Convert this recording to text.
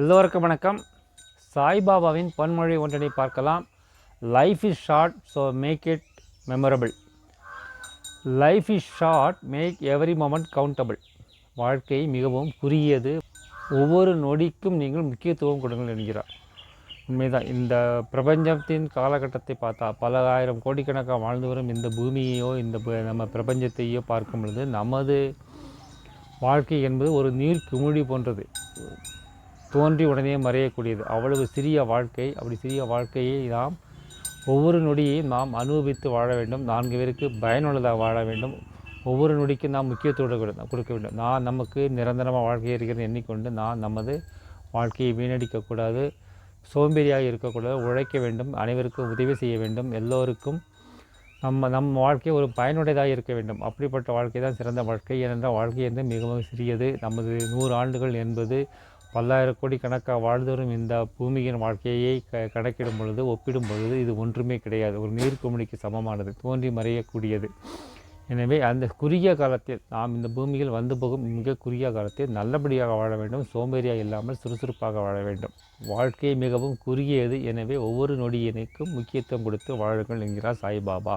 எல்லோருக்கும் வணக்கம். சாய்பாபாவின் பன்மொழி ஒன்றனை பார்க்கலாம். Life is short so make it memorable life is short make every moment countable வாழ்க்கை மிகவும் குறுகியது. ஒவ்வொரு நொடிக்கும் நீங்கள் முக்கியத்துவம் கொடுங்கள் என்கிறார். உண்மைதான். இந்த பிரபஞ்சத்தின் காலகட்டத்தை பார்த்தா பல ஆயிரம் கோடிக்கணக்காக வாழ்ந்து வரும் இந்த பூமியையோ இந்த நம்ம பிரபஞ்சத்தையோ பார்க்கும் பொழுது நமது வாழ்க்கை என்பது ஒரு நீர் குமிழி போன்றது. தோன்றி உடனே மறையக்கூடியது. அவ்வளவு சிறிய வாழ்க்கை அப்படி சிறிய வாழ்க்கையை நாம் ஒவ்வொரு நொடியையும் நாம் அனுபவித்து வாழ வேண்டும். நான்கு பேருக்கு பயனுள்ளதாக வாழ வேண்டும். ஒவ்வொரு நொடிக்கும் நாம் முக்கியத்துவம் கொடுக்க வேண்டும். நான் நமக்கு நிரந்தரமாக வாழ்க்கை இருக்கிறது எண்ணிக்கொண்டு நான் நமது வாழ்க்கையை வீணடிக்கக்கூடாது. சோம்பேறியாக இருக்கக்கூடாது. உழைக்க வேண்டும். அனைவருக்கும் உதவி செய்ய வேண்டும். எல்லோருக்கும் நம்ம நம் வாழ்க்கை ஒரு பயனுடையதாக இருக்க வேண்டும். அப்படிப்பட்ட வாழ்க்கை தான் சிறந்த வாழ்க்கை. ஏனென்றால் வாழ்க்கை என்பது மிகவும் சிறியது. நமது நூறு ஆண்டுகள் என்பது பல்லாயிரம் கோடி கணக்காக வாழ்ந்தோறும் இந்த பூமியின் வாழ்க்கையை க கணக்கிடும் பொழுது ஒப்பிடும் பொழுது இது ஒன்றுமே கிடையாது. ஒரு நீர்க்குமிழிக்கு சமமானது தோன்றி மறையக்கூடியது. எனவே அந்த குறுகிய காலத்தில் நாம் இந்த பூமியில் வந்து போகும் மிக குறுகிய காலத்தில் நல்லபடியாக வாழ வேண்டும். சோம்பேறியாக இல்லாமல் சுறுசுறுப்பாக வாழ வேண்டும். வாழ்க்கை மிகவும் குறுகியது. எனவே ஒவ்வொரு நொடியினுக்கும் முக்கியத்துவம் கொடுத்து வாழுங்கள் என்கிறார் சாய்பாபா.